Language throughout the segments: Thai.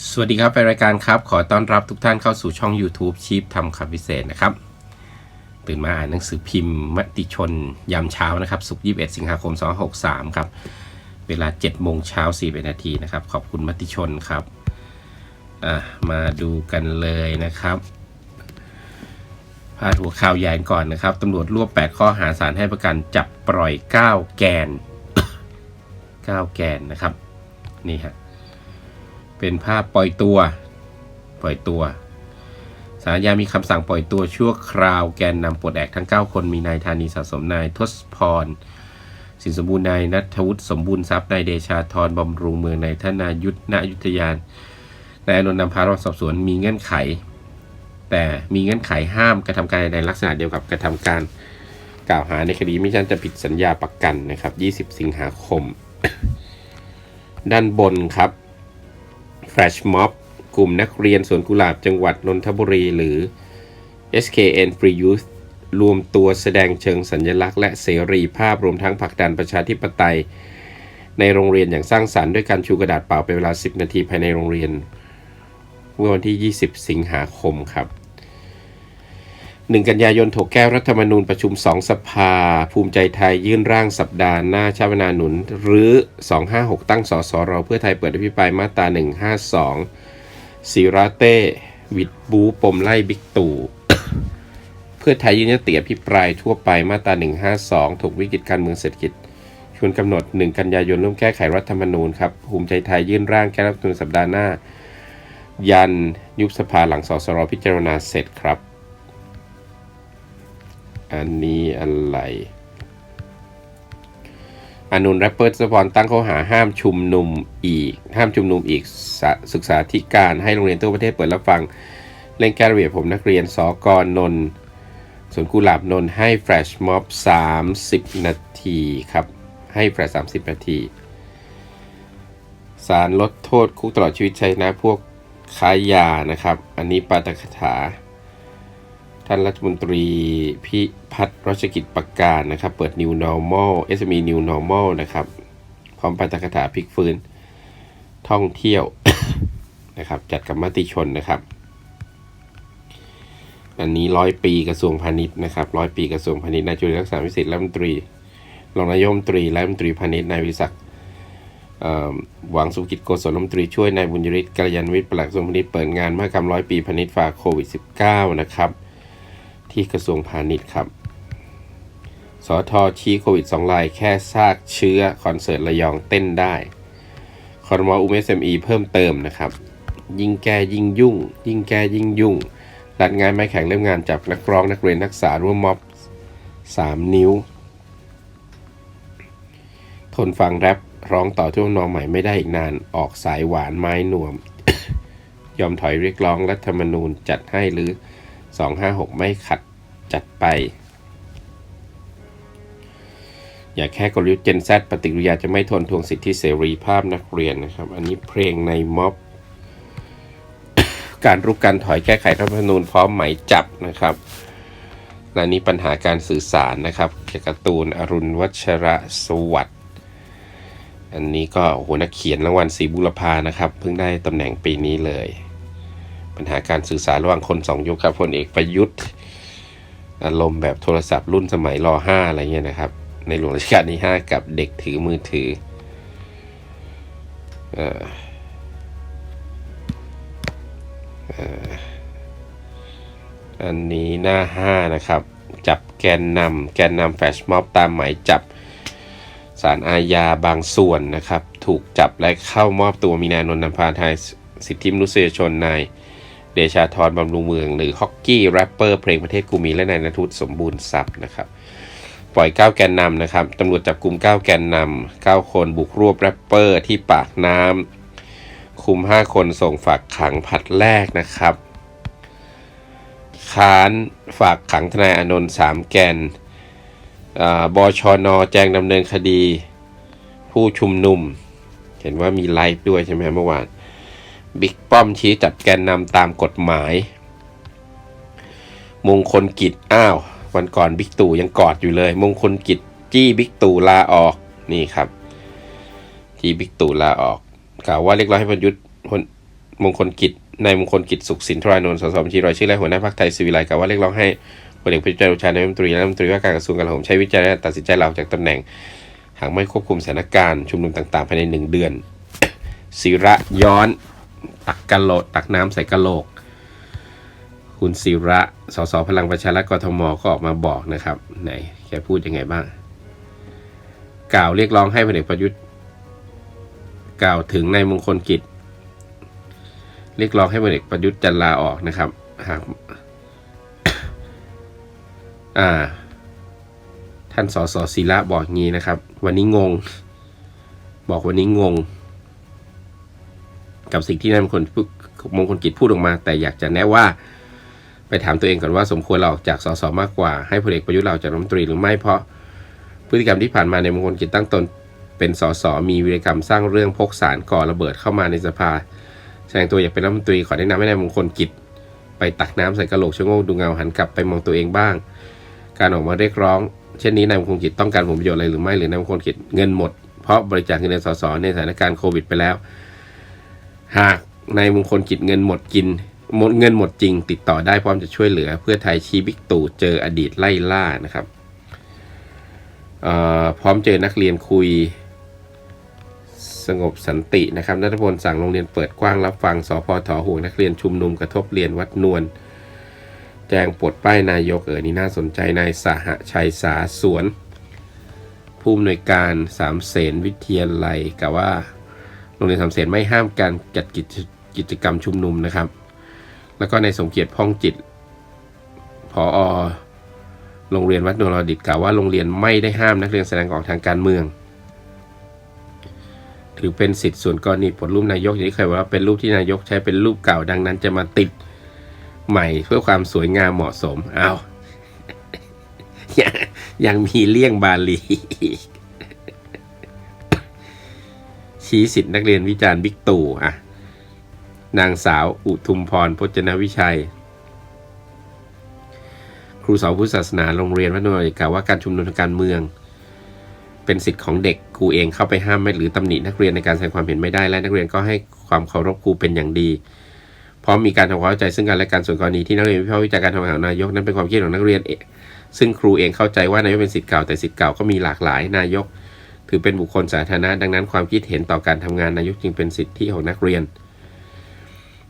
สวัสดีครับแฟนรายการครับ ขอต้อนรับทุกท่านเข้าสู่ช่อง YouTube ชีพทำคำพิเศษนะครับ ตื่นมาอ่านหนังสือพิมพ์มติชนยามเช้านะครับ สุกร์21 สิงหาคม 2563 ครับ เวลา7โมงเช้า41นาทีนะครับ ขอบคุณมติชนครับมาดูกันเลยนะครับพาดหัวข่าวใหญ่ก่อนนะครับตำรวจรวบ 8 ข้อหาสารให้ประกันจับปล่อย 9 แกน 9 แกนนะครับ นี่ฮะ เป็นภาพปล่อยตัว ปล่อยตัวสารยามีคำสั่งปล่อยตัวชั่วคราวแกนนำปลดแอกทั้ง 9 คนมีนายธานีสะสมนายทศพร สินสมบูรณ์นายนัทวุฒิสมบูรณ์ทรัพย์นายเดชาธรบำรุงเมืองนายธนายุทธณอยุทธยานนายอนนท์นำพาระสอบสวนมีเงื่อนไข แต่มีเงื่อนไขห้ามกระทำการในลักษณะเดียวกับกระทำการกล่าวหาในคดีไม่ใช่จะผิดสัญญาประกันนะครับ 20 สิงหาคม ด้านบนครับ แฟลชม็อบกลุ่มนักเรียนสวนกุหลาบจังหวัดนนทบุรีหรือ SKN Free Youth รวมตัวแสดงเชิงสัญลักษณ์และเสรีภาพรวมทั้งผลักดันประชาธิปไตย ในโรงเรียนอย่างสร้างสรรค์ด้วยการชูกระดาษเปล่าเป็นเวลา 10 นาทีภายในโรงเรียน เมื่อวันที่ 20 สิงหาคมครับ 1 กันยายนถกแก้วรัฐธรรมนูญประชุม 2 สภา ภูมิใจไทยยื่นร่างสัปดาห์หน้าชาวนาหนุน หรือ 256 ตั้งสสรเพื่อไทยเปิดอภิปรายมาตรา 152สีราเต้ วิดบูปมไล่บิ๊กตู่เพื่อไทยยื่นยติอภิปรายทั่วไปมาตรา 152 ถกวิกฤตการเมืองเศรษฐกิจชวนกำหนด 1 กันยายนร่วมแก้ไขรัฐธรรมนูญครับภูมิใจไทยยื่นร่างแก้รัฐธรรมนูญสัปดาห์หน้า ยันยุบสภาหลังสสรพิจารณาเสร็จครับ อันนี้อะไรอานุนแรปเปอร์สปอนตั้งข้อหาห้ามชุมนุมอีก ห้ามชุมนุมอีกศึกษาธิการให้โรงเรียนทั่วประเทศเปิดรับฟังเร่งแก้ระเบียผมนักเรียนสอกนน์สวนกุหลาบนน์ให้แฟลชม็อบ30 นาทีครับ ให้แฟลช30 นาทีสารลดโทษคุกตลอดชีวิตใช้นะพวกค้ายานะครับ อันนี้ปาตกถา ท่านรัฐมนตรีพิพัฒน์รัชกิจประการนะครับ เปิด New Normal SME New Normal นะครับ พร้อมปาตกถาพลิกฟื้น ท่องเที่ยวนะครับ จัดกับมติชนนะครับ อันนี้ร้อยปีกระทรวงพาณิชย์นะครับร้อยปีกระทรวงพาณิชย์นายจุลินลักษณะวิสิทธิ์รัฐมนตรีรองนายมนตรีและรัฐมนตรีพาณิชย์นายวิศักดิ์หวังสุขกิจโกศลรัฐมนตรีช่วยนายบุญยริศกัลยาณวิทย์ปลัดกระทรวงพาณิชย์เปิดงานมหกรรมร้อยปีพาณิชย์ฝ่าโควิด -19 นะครับ ที่กระทรวงพาณิชย์ครับ สอทอชี้โควิด2รายแค่ซากเชื้อคอนเสิร์ตระยองเต้นได้คอรมออุเอสเอ็มอีเพิ่มเติมนะครับ ยิ่งแก้ยิ่งยุ่ง ยิ่งแก้ยิ่งยุ่ง รัดงานไม้แข็งเล่มงานจับนักร้องนักเรียนนักศึกษาร่วมม็อบ 3 นิ้ว ทนฟังแรปร้องต่อท่วงนองใหม่ไม่ได้อีกนานออกสายหวานไม้หนวม ยอมถอยเรียกร้องรัฐธรรมนูญจัดให้หรือ 256 ไม่ขัดจัดไป อย่าแค่กลยุทธ์เจนแซปฏิกิริยาจะไม่ทนทวงสิทธิเสรีภาพนักเรียนนะครับ อันนี้เพลงในม็อบ การรุกการถอยแก้ไขรัฐธรรมนูญพร้อมหมายจับนะครับและนี้ปัญหาการสื่อสารนะครับเกี่ยวกับตูนอรุณวัชระสวัสดิ์อันนี้ก็โอ้โหนักเขียนรางวัลศรีบุรพานะครับ เพิ่งได้ตำแหน่งปีนี้เลย ปัญหาการสื่อสารระหว่างคนสองยุคครับพลเอกประยุทธ์อารมณ์แบบโทรศัพท์รุ่นสมัยรอห้าอะไรเงี้ยนะครับ ในหลวงรัชกาลที่ 5 กับเด็กถือมือถือเออันนี้หน้า 5 นะครับ จับแกนนำแกนนำแฟชม็อบตามหมายจับสารอาญาบางส่วนนะครับ ถูกจับและเข้ามอบตัวมีนายนนท์นำพาไทยสิทธิมนุษยชนนาย เดชาธรบำรุงเมือง หรือฮอกกี้แรปเปอร์เพลงประเทศกูมีและนายนทุศสมบูรณ์ทรัพย์นะครับ ปล่อย 9 แกนนำนะครับตำรวจจับกลุ่ม 9 แกนนำ9 คนบุกรวบแรปเปอร์ที่ปากน้ำคุม 5 คนส่งฝากขังผัดแรกนะครับค้านฝากขังทนายอนนท์3แกนอ่าบชน แจ้งดำเนินคดี ผู้ชุมนุม เห็นว่ามีไลฟ์ด้วยใช่ไหมเมื่อวาน บิ๊กป้อมชี้จับแกนนำตามกฎหมาย มงคลกิจอ้าว วันก่อนบิ๊กตู่ยังกอดอยู่เลย มงคลกิจจี้บิ๊กตู่ลาออกนี่ครับจี้บิ๊กตู่ลาออกกล่าวว่าเรียกร้องให้พลยุทธ์พลมงคลกิจนายมงคลกิจสุขสินทรานนท์สสบัญชีรายชื่อและหัวหน้าพรรคไทยศิวิไลกล่าวว่าเรียกร้องให้พลเอกประยุทธ์จันทร์โอชานายรัฐมนตรีและรัฐมนตรีว่าการกระทรวงกลาโหมใช้วิจารณญาณตัดสินใจลาออกจากตำแหน่ง หากไม่ควบคุมสถานการณ์ชุมนุมต่างๆ ภายในหนึ่งเดือนศิระย้อน ตักกะโหลกตักน้ำใส่กะโหลก คุณศิระสสพลังประชารัฐกทมก็ออกมาบอกนะครับไหนแกพูดยังไงบ้าง กล่าวเรียกร้องให้พลเอกประยุทธ์ กล่าวถึงนายมงคลกิจ เรียกร้องให้พลเอกประยุทธ์จันลาออกนะครับหากอ่า ท่านสสศิระบอกงี้นะครับ วันนี้งง บอกวันนี้งง กับสิ่งที่นายมงคลพูดมงคลกิจพูดออกมา แต่อยากจะแนะว่า ไปถามตัวเองก่อนว่าสมควรเราออกจากสสมากกว่าให้พลเอกประยุทธ์เราจากรัฐมนตรีหรือไม่เพราะพฤติกรรมที่ผ่านมาในมงคลกิจตั้งตนเป็นสสมีวิรกรรมสร้างเรื่องพกสารก่อระเบิดเข้ามาในสภา แสดงตัวอยากเป็นรัฐมนตรีขอแนะนำให้นายมงคลกิจไปตักน้ำใส่กระโหลกชะโงกดูเงาหันกลับไปมองตัวเองบ้าง การออกมาเรียกร้อง เช่นนี้นายมงคลกิจต้องการผลประโยชน์อะไรหรือไม่หรือนายมงคลกิจเงินหมดเพราะบริจาคเงินในสสในสถานการณ์โควิดไปแล้ว หากนายมงคลกิจเงินหมดกินหมดเงินหมดจริง ติดต่อได้พร้อมจะช่วยเหลือ เพื่อไทยชี้บิ๊กตู่เจออดีตไล่ล่านะครับพร้อมเจอนักเรียนคุยสงบสันตินะครับนัทพลสั่งโรงเรียนเปิดกว้างรับฟังสพทห่วงนักเรียนชุมนุมกระทบเรียนวัดนวลแจงปลดป้ายนายกเออนี่น่าสนใจนายสหชัยสาสวน ผู้อำนวยการสามเสนวิทยาลัยกล่าวว่า รงเรียนสามเสนไม่ห้ามการจัดกิจกิจกรรมชุมนุมนะครับ แล้วก็ในสมเกียรติพ่องจิตพอโรงเรียนวัดนวลดิตกล่าวว่าโรงเรียนไม่ได้ห้ามนักเรียนแสดงออกทางการเมือง ถือเป็นสิทธิ์ส่วนกรณีผลรูปนายกอย่างที่เคยว่าเป็นรูปที่นายกใช้เป็นรูปเก่าดังนั้น จะมาติดใหม่เพื่อความสวยงามเหมาะสมเอาวยังยังมีเลี่ยงบาลี ชี้สิทธินักเรียนวิจารณ์บิ๊กตู่อะนางสาวอุทุมพรพจนวิชัย ครูสอนพุทธศาสนาโรงเรียนวัดนวลกล่าวว่าการชุมนุมทางการเมือง เป็นสิทธิ์ของเด็กครูเองเข้าไปห้ามไม่หรือตำหนินักเรียนในการแสดงความเห็นไม่ได้และนักเรียนก็ให้ความเคารพครูเป็นอย่างดีพร้อมมีการทำความเข้าใจซึ่งกันและกันส่วนกรณีที่นักเรียนวิพากษ์วิจารณ์การทำงานของนายกนั้นเป็นความคิดของนักเรียนเองซึ่งครูเองเข้าใจว่านายกเป็นสิทธิ์เก่าแต่สิทธิ์เก่าก็มีหลากหลายนายก ถือเป็นบุคคลสาธารณะดังนั้นความคิดเห็นต่อการทำงานนายกจึงเป็นสิทธิของนักเรียน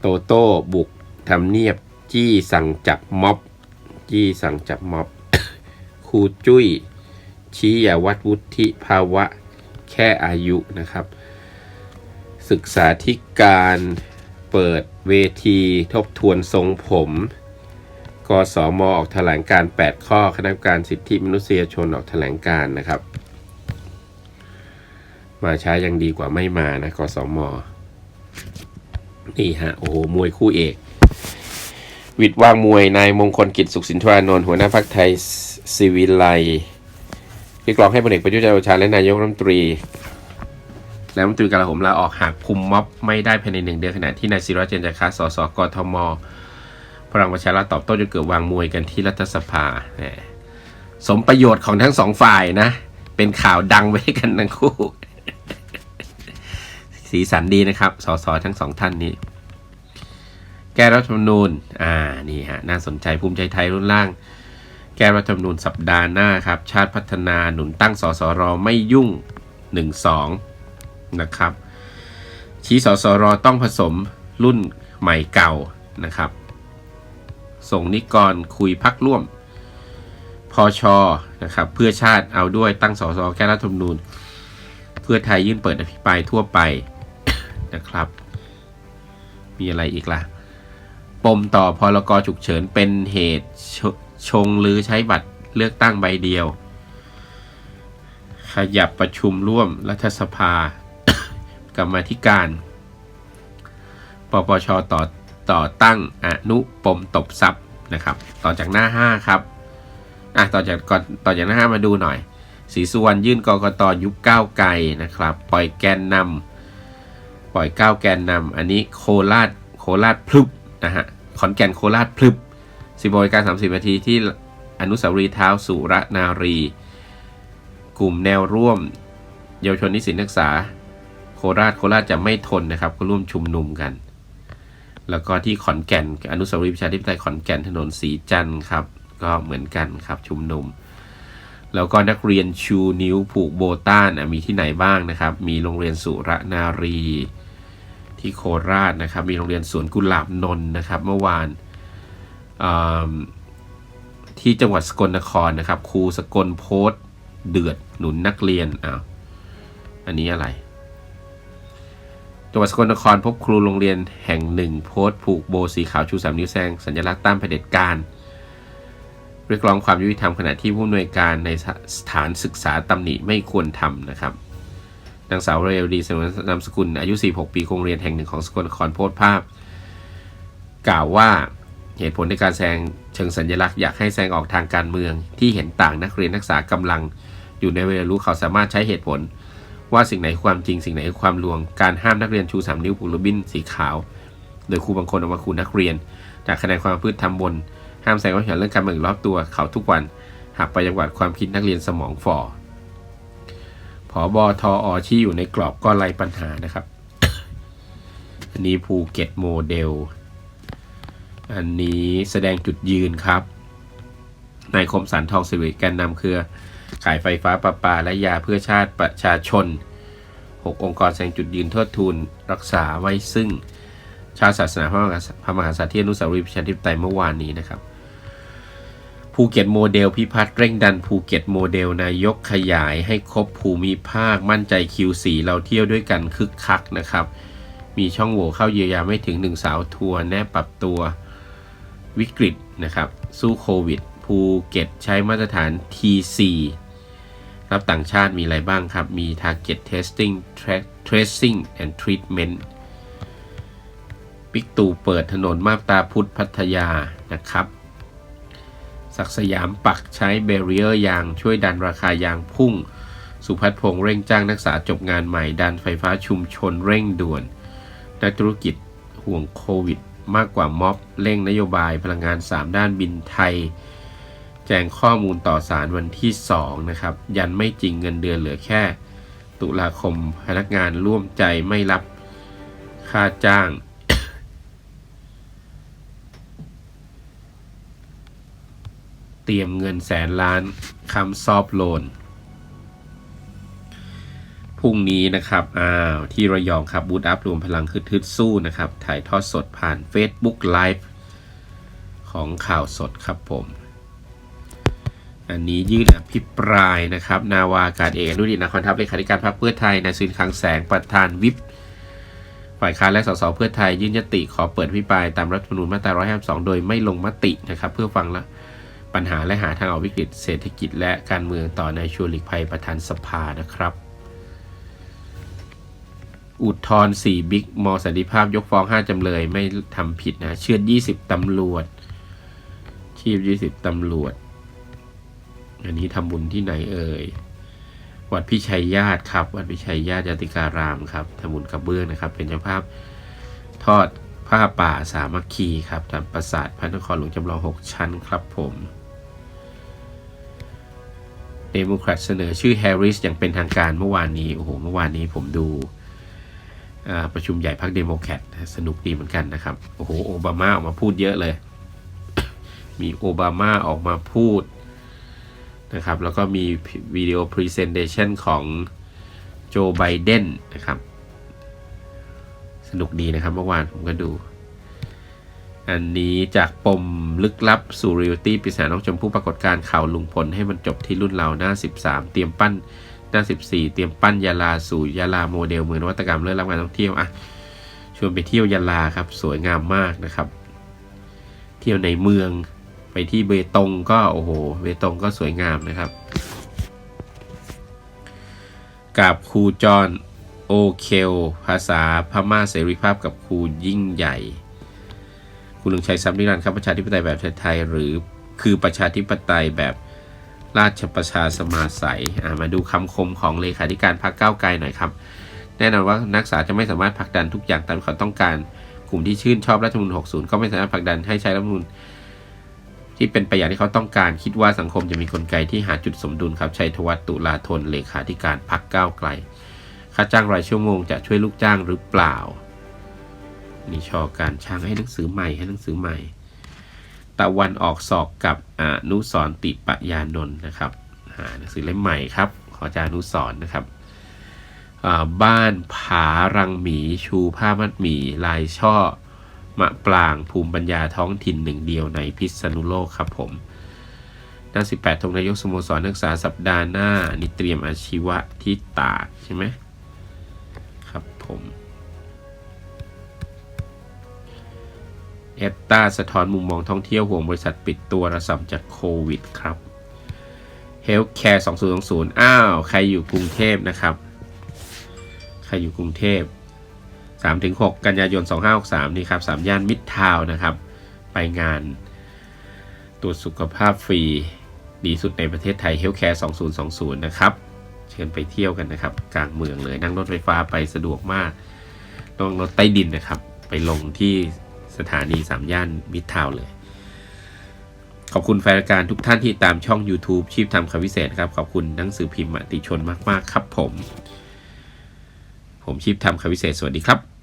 โตโต้บุกทำเนียบจี้สั่งจับม็อบจี้สั่งจับม็อบครูจุ้ย ชี้อย่าวัดวุฒิภาวะแค่อายุนะครับ ศึกษาธิการเปิดเวทีทบทวนทรงผม กสมออกแถลงการ 8 ข้อ คณะกรรมการสิทธิมนุษยชนออกแถลงการนะครับ มาช้ายังดีกว่าไม่มานะกสมนี่ฮะ โอ้โห มวยคู่เอก วิดวางมวยนายมงคลกิจสุขสินทรานนท์หัวหน้าพรรคไทยศิวิไลเรียกร้องให้พลเอกประยุทธ์จันทร์โอชาและนายกรัฐมนตรี และรัฐมนตรีกลาโหมลาออกหากคุมม็อบไม่ได้ภายในหนึ่งเดือนขณะที่นายศิระเจนจาคะสสกทมพลังประชารัฐตอบโต้จนเกิดวางมวยกันที่รัฐสภา สมประโยชน์ของทั้งสองฝ่ายนะ เป็นข่าวดังไว้กันทั้งคู่ สีสันดีนะครับ สสทั้งสองท่านนี้ แก้รัฐธรรมนูญ อ่า นี่ฮะ น่าสนใจภูมิใจไทยรุ่นล่าง แก้รัฐธรรมนูญสัปดาห์หน้าครับ ชาติพัฒนาหนุนตั้งสสรไม่ยุ่ง 1-2 นะครับ ชี้สสรต้องผสมรุ่นใหม่เก่านะครับ ส่งนิกรคุยพักร่วม พอชอนะครับ เพื่อชาติเอาด้วยตั้งสสแก้รัฐธรรมนูญ พื่อไทยยื่นเปิดอภิปรายทั่วไปนะครับ มีอะไรอีกล่ะ ปมต่อพรกฉุกเฉินเป็นเหตุชชงหรือใช้บัตรเลือกตั้งใบเดียว ขยับประชุมร่วมรัฐสภา กรรมธิการ ปปชต่อต่อตั้งอนุปมตบทรัพย์นะครับ ต่อจากหน้า 5 ครับ อะ ต่อจากก่อนต่อจากหน้า 5 มาดูหน่อย สีสุวรรณยื่นกกตยุบก้าวไกลนะครับ ปล่อยแกนนำปล่อยก้าวแกนนำอันนี้โคราชโคราชพลึบนะฮะขอนแก่นโคราชพลึบสิบโมงการสามสิบนาทีที่อนุสาวรีย์เท้าสุรนารี กลุ่มแนวร่วม เยาวชนนิสิตนักศึกษา โคราชโคราชจะไม่ทนนะครับ ก็ร่วมชุมนุมกัน แล้วก็ที่ขอนแก่น อนุสาวรีย์ประชาธิปไตยขอนแก่นถนนสีจันทร์ครับ ก็เหมือนกันครับชุมนุม แล้วก็นักเรียนชูนิ้วผูกโบต้านมีที่ไหนบ้างนะครับ มีโรงเรียนสุรนารี ที่โคราชนะครับ มีโรงเรียนสวนกุหลาบนนนะครับ เมื่อวานที่จังหวัดสกลนครนะครับครูสกลโพสเดือดหนุนนักเรียนอ้าวอันนี้อะไรจังหวัดสกลนครพบครูโรงเรียนแห่งหนึ่งโพสผูกโบสีขาวชูสามนิ้วแซงสัญลักษณ์ต้านเผด็จการ เรียกร้องความยุติธรรมขณะที่ผู้อำนวยการในสถานศึกษาตำหนิไม่ควรทำนะครับนางสาวเรวดีสนนามสกุลอายุ 46 ปีโรงเรียนแห่งหนึ่งของสกลนครโพสต์ภาพ กล่าวว่าเหตุผลในการแสงเชิงสัญลักษณ์อยากให้แสงออกทางการเมือง ที่เห็นต่างนักเรียนนักศึกษากำลัง อยู่ในเวลารู้เขาสามารถใช้เหตุผล ว่าสิ่งไหนความจริงสิ่งไหนความลวง การห้ามนักเรียนชูสามนิ้วผูกริบบิ้นสีขาว โดยครูบางคนออกมาขู่นักเรียน จากคะแนนความพฤติทำบน ห้ามแสดงความเห็นเรื่องการเมืองรอบตัวเขาทุกวัน หากไปจังหวัดความคิดนักเรียนสมองฝ่อผอบอทออที่อยู่ในกรอบก็ไล่ปัญหานะครับ อันนี้ภูเก็ตโมเดล อันนี้แสดงจุดยืนครับ นายคมสันทองสิริแกนนำเครือ ขายไฟฟ้าประปาและยาเพื่อชาติประชาชน 6 องค์กรแสดงจุดยืนทิดทูนรักษาไว้ซึ่งชาติศาสนาพระมหากษัตริย์พระมหากษัตริย์ที่อนุสาวรีย์ประชาธิปไตยเมื่อวานนี้นะครับ ภูเก็ตโมเดลพิพัฒน์เร่งดันภูเก็ตโมเดลนายกขยายให้ครบภูมิภาคมั่นใจ Q4 เราเที่ยวด้วยกันคึกคักนะครับ มีช่องโหว่เข้าเยียวยาไม่ถึง 1 สาวทัวร์แน่ปรับตัววิกฤตนะครับ สู้โควิดภูเก็ตใช้มาตรฐาน T4 รับต่างชาติมีอะไรบ้างครับ มี Target Testing Track Tracing and Treatment ปิกตูเปิดถนนมาบตาพุทธพัทยานะครับ ศักสยามปักใช้เบรียร์ยางช่วยดันราคายางพุ่ง สุพัฒพงษ์เร่งจ้างนักศึกษาจบงานใหม่ดันไฟฟ้าชุมชนเร่งด่วน นักธุรกิจห่วงโควิด มากกว่าม็อบเร่งนโยบายพลังงาน 3 ด้านบินไทย แจ้งข้อมูลต่อสารวันที่ 2 นะครับ ยันไม่จริงเงินเดือนเหลือแค่ ตุลาคมพนักงานร่วมใจไม่รับค่าจ้าง เตรียมเงินแสนล้านคำซอฟโลนพรุ่งนี้นะครับ อ้าว ที่ระยองครับบูธอัพรวมพลังคือทึดสู้นะครับ ถ่ายทอดสดผ่าน Facebook Live ของข่าวสดครับผม อันนี้ยื่นอภิปรายนะครับ นาวากาศเอกนุดิตนครทัพเลขาธิการพรรคเพื่อไทยนายสุนคังแสงประธานวิปฝ่ายค้านและสสเพื่อไทยยื่นยติขอเปิดพิปรายตามรัฐธรรมนูญมาตรา152 โดยไม่ลงมตินะครับ เพื่อฟังละ ปัญหาและหาทางออกวิกฤตเศรษฐกิจและการเมืองต่อนายชวนหลีกภัยประธานสภานะครับ อุทธรณ์4บิ๊กมอสันติภาพยกฟ้อง 5 จำเลยไม่ทำผิดนะเชือด 20 ตำรวจ ชีพ 20 ตำรวจ อันนี้ทำบุญที่ไหนเอ่ย วัดพิชัยญาติครับ วัดพิชัยญาติยติการามครับทำบุญกระเบื้องนะครับ เป็นเจ้าภาพทอดผ้าป่าสามัคคีครับตามปราสาทพระนครหลวงจำลอง 6 ชั้นครับผม เดโมแครตเสนอชื่อแฮร์ริสอย่างเป็นทางการเมื่อวานนี้ โอ้โห เมื่อวานนี้ผมดูประชุมใหญ่พรรคเดโมแครตสนุกดีเหมือนกันนะครับ โอ้โห โอบามาออกมาพูดเยอะเลย มีโอบามาออกมาพูดนะครับ แล้วก็มีวิดีโอพรีเซนเ t ชันของโจไบเดนนะครับ สนุกดีนะครับเมื่อวานผมก็ดู อันนี้จากปมลึกลับสู่เรียลตี้ปริศนาน้องชมพู่ปรากฏการข่าวลุงพลให้มันจบที่รุ่นเราหน้า 13 เตรียมปั้นหน้า 14 เตรียมปั้นยาลาสู่ยาลาโมเดลเมืองนวัตกรรมเรื่องรับงานท่องเที่ยวอะชวนไปเที่ยวยาลาครับสวยงามมากนะครับ เที่ยวในเมืองไปที่เบตงก็โอ้โหเบตงก็สวยงามนะครับกับครูจอนโอเคลภาษาพม่าเสรีภาพกับครูยิ่งใหญ่ คุณลุงชัยซัมนิรันดร์ครับประชาธิปไตยแบบไทยๆหรือคือประชาธิปไตยแบบราชประชาสมาสัยมาดูคำคมของเลขาธิการพรรคก้าวไกลหน่อยครับ แน่นอนว่านักศึกษาจะไม่สามารถผลักดันทุกอย่างตามควาต้องการ กลุ่มที่ชื่นชอบรัฐธรรมนูญ60 ก็ไม่สามารถผลักดันให้ใช้รัฐธรรมนูญที่เป็นไปอย่างที่เขาต้องการ คิดว่าสังคมจะมีกลไกที่หาจุดสมดุลครับชัยธวัฒน์ตุลาธนเลขาธิการพรรคก้าวไกล ค่าจ้างรายชั่วโมงจะช่วยลูกจ้างหรือเปล่า นี่ชอการช่างให้หนังสือใหม่ให้หนังสือใหม่ ตะวันออกศอกกับอนุสรติปยานนท์นะครับหาหนังสือเล่มใหม่ครับขออาจานุสรนะครับบ้านผารังหมีชูผ้ามัดหมีลายช่อมะปรางภูมิปัญญาท้องถิ่นหนึ่งเดียวในพิษณุโลกครับผมหน้า 18ตรงนายกสโมสรนักศึกษาสัปดาห์หน้า นี่เตรียมอาชีวะที่ตากใช่ไหมครับผม เอตตาสะท้อนมุมมองท่องเที่ยวห่วงบริษัทปิดตัวระสำจากโควิดครับ Healthcare 2020 อ้าว ใครอยู่กรุงเทพนะครับ ใครอยู่กรุงเทพ 3-6 กันยายน 2563 นี่ครับ 3 ย่านมิตรทาวน์นะครับ ไปงานตรวจสุขภาพฟรี ดีสุดในประเทศไทย Healthcare 2020 นะครับ เชิญไปเที่ยวกันนะครับ กลางเมืองเลยนั่งรถไฟฟ้าไปสะดวกมากต้องรถใต้ดินนะครับ ไปลงที่ สถานีสามย่านมิตรทาวเลย ขอบคุณแฟนรายการทุกท่านที่ตามช่อง YouTube ชีพทำคำวิเศษครับ ขอบคุณหนังสือพิมพ์ติชนมาก ๆ ครับผม ผมชีพทำคำวิเศษสวัสดีครับ